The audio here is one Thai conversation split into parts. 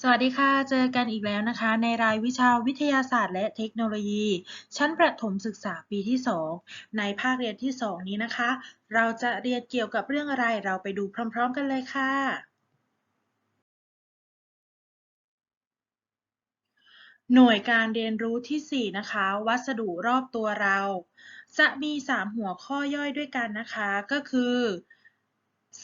สวัสดีค่ะ เจอกันอีกแล้วนะคะ ในรายวิชาวิทยาศาสตร์และเทคโนโลยี ชั้นประถมศึกษาปีที่ 2 ในภาคเรียนที่ 2 นี้นะคะ เราจะเรียนเกี่ยวกับเรื่องอะไรเราไปดูพร้อม ๆ กันเลยค่ะ หน่วยการเรียนรู้ที่ 4 นะคะ วัสดุรอบตัวเรา จะมี 3 หัวข้อย่อยด้วยกันนะคะ ก็คือ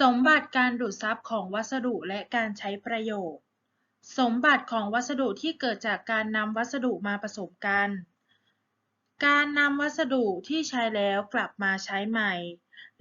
สมบัติการดูดซับของวัสดุและการใช้ประโยชน์ สมบัติของวัสดุที่เกิดจากการนำวัสดุมาผสมกัน การนำวัสดุที่ใช้แล้วกลับมาใช้ใหม่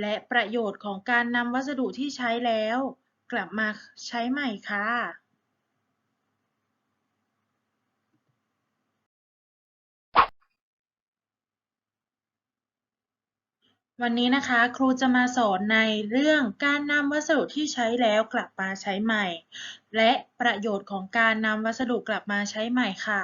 และประโยชน์ของการนำวัสดุที่ใช้แล้ว กลับมาใช้ใหม่ค่ะ วันนี้นะคะครูจะมาสอนในเรื่องการนำวัสดุที่ใช้แล้วกลับมาใช้ใหม่ และประโยชน์ของการนำวัสดุกลับมาใช้ใหม่ค่ะ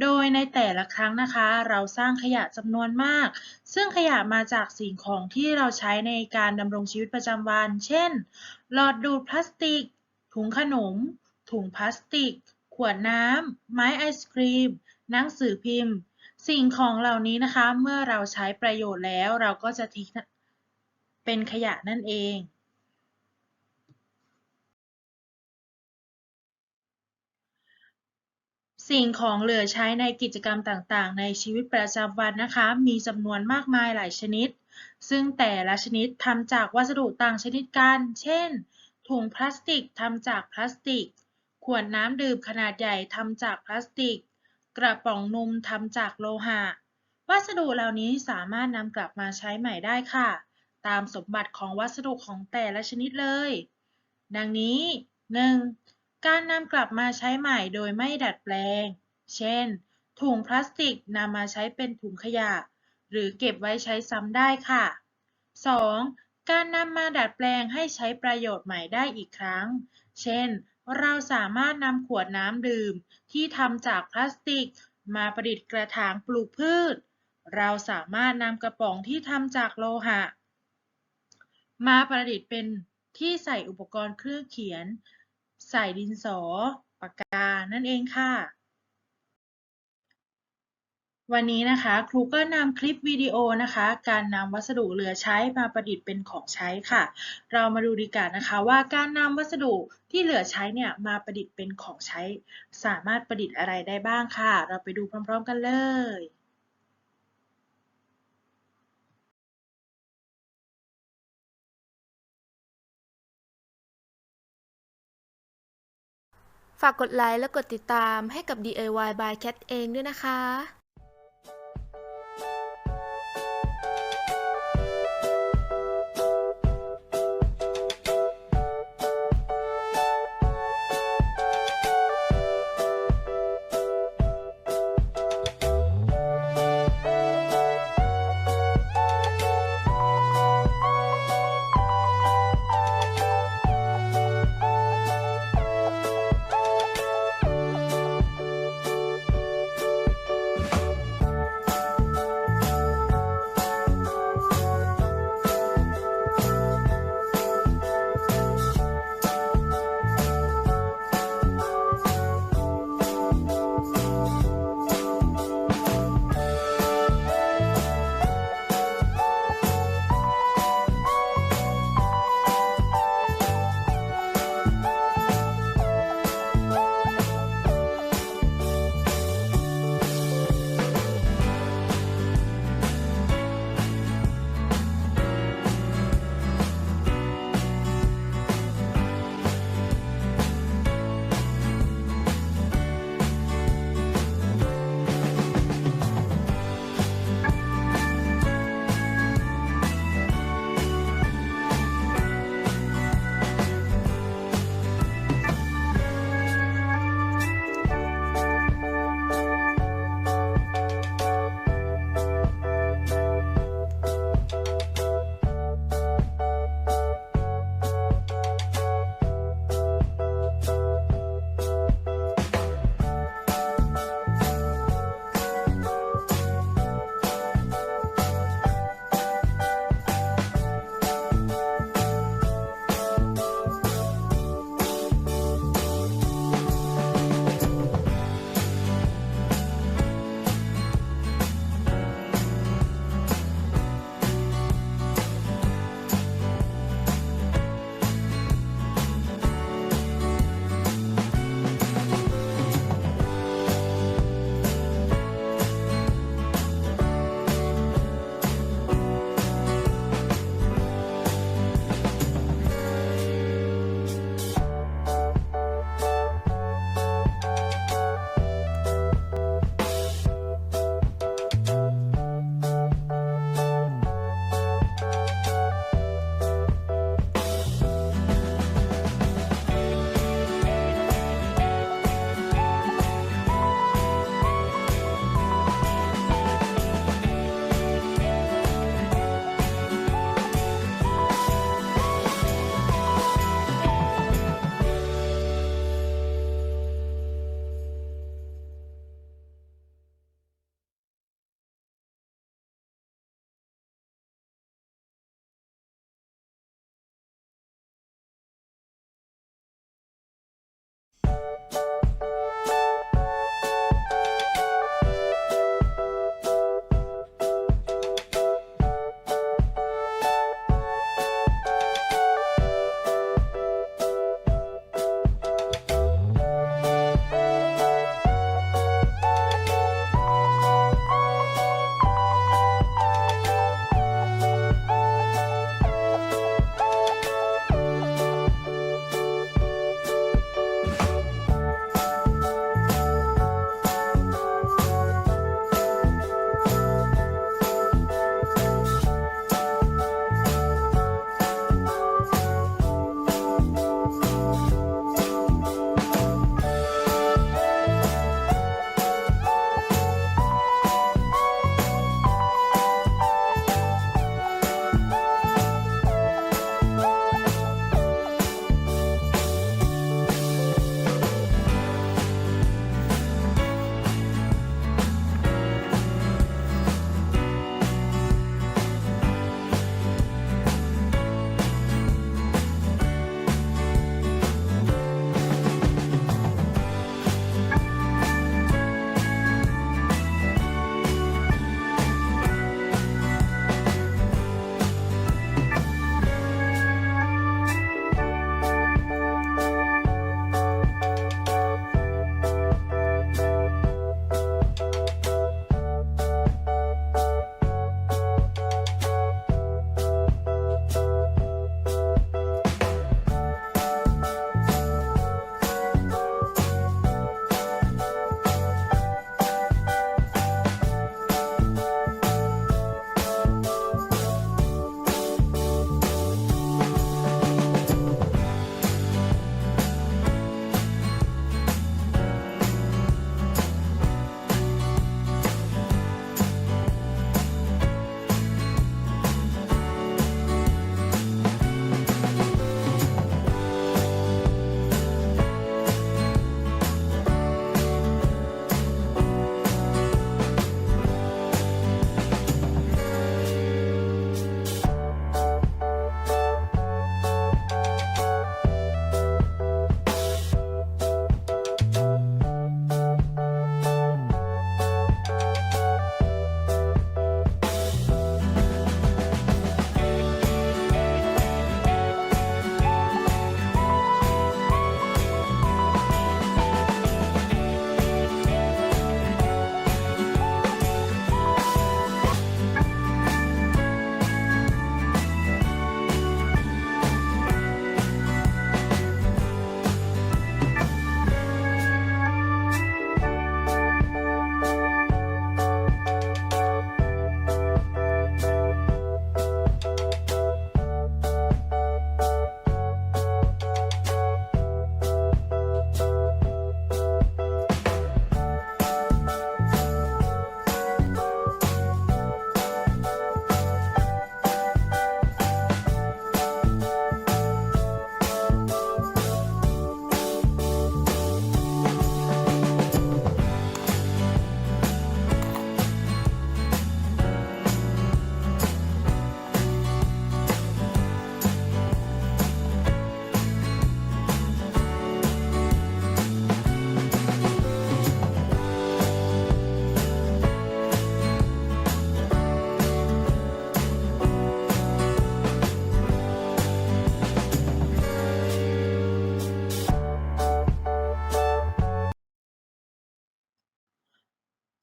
โดยในแต่ละครั้งนะคะ เราสร้างขยะจำนวนมาก ซึ่งขยะมาจากสิ่งของที่เราใช้ในการดำรงชีวิตประจำวัน เช่น หลอดดูดพลาสติก ถุงขนม ถุงพลาสติก ขวดน้ำไม้ไอศครีม หนังสือพิมพ์ สิ่งของเหล่านี้นะคะ เมื่อเราใช้ประโยชน์แล้วเราก็จะทิ้งเป็นขยะนั่นเอง สิ่งของเหลือใช้ในกิจกรรมต่างๆ ในชีวิตประจำวันนะคะ มีจำนวนมากมายหลายชนิด ซึ่งแต่ละชนิดทำจากวัสดุต่างชนิดกัน เช่น ถุงพลาสติกทำจากพลาสติก ขวดน้ำดื่มขนาดใหญ่ทำจากพลาสติก กระป๋องนมทำจากโลหะ วัสดุเหล่านี้สามารถนำกลับมาใช้ใหม่ได้ค่ะ ตามสมบัติของวัสดุของแต่ละชนิดเลย ดังนี้ 1. การนำกลับมาใช้ใหม่โดยไม่ดัดแปลง เช่น ถุงพลาสติกนำมาใช้เป็นถุงขยะ หรือเก็บไว้ใช้ซ้ำได้ค่ะ 2. การนำมาดัดแปลงให้ใช้ประโยชน์ใหม่ได้อีกครั้ง เช่น เราสามารถนำขวดน้ำดื่มที่ทำจากพลาสติก มาประดิษฐ์กระถางปลูกพืช เราสามารถนำกระป๋องที่ทำจากโลหะ มาประดิษฐ์เป็นที่ใส่อุปกรณ์เครื่องเขียน ใส่ดินสอ ปากกา นั่นเองค่ะ วันนี้นะคะครูก็นำคลิปวิดีโอนะคะ การนำวัสดุเหลือใช้มาประดิษฐ์เป็นของใช้ค่ะ เรามาดูดีกันนะคะว่าการนำวัสดุที่เหลือใช้เนี่ยมาประดิษฐ์เป็นของใช้ สามารถประดิษฐ์อะไรได้บ้างค่ะ เราไปดูพร้อม ๆ กันเลยฝากกดไลค์และกดติดตามให้กับ DIY by Cat เองด้วยนะคะ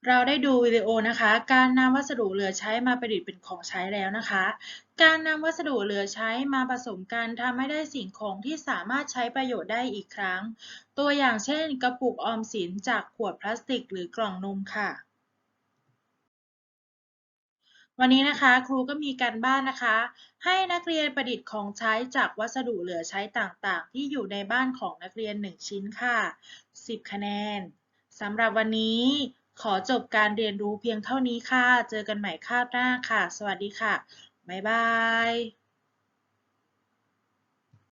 เราได้ดูวิดีโอนะคะ การนำวัสดุเหลือใช้มาประดิษฐ์เป็นของใช้แล้วนะคะ การนำวัสดุเหลือใช้มาผสมกันทำให้ได้สิ่งของที่สามารถใช้ประโยชน์ได้อีกครั้ง ตัวอย่างเช่น กระปุกออมสินจากขวดพลาสติก หรือกล่องนมค่ะ วันนี้นะคะครูก็มีการบ้านนะคะ ให้นักเรียนประดิษฐ์ของใช้จากวัสดุเหลือใช้ต่างๆ ที่อยู่ในบ้านของนักเรียน 1 ชิ้นค่ะ 10 คะแนนสำหรับวันนี้ ขอจบการเรียนรู้เพียงเท่านี้ค่ะ เจอกันใหม่คาบหน้าค่ะ สวัสดีค่ะ บ๊ายบาย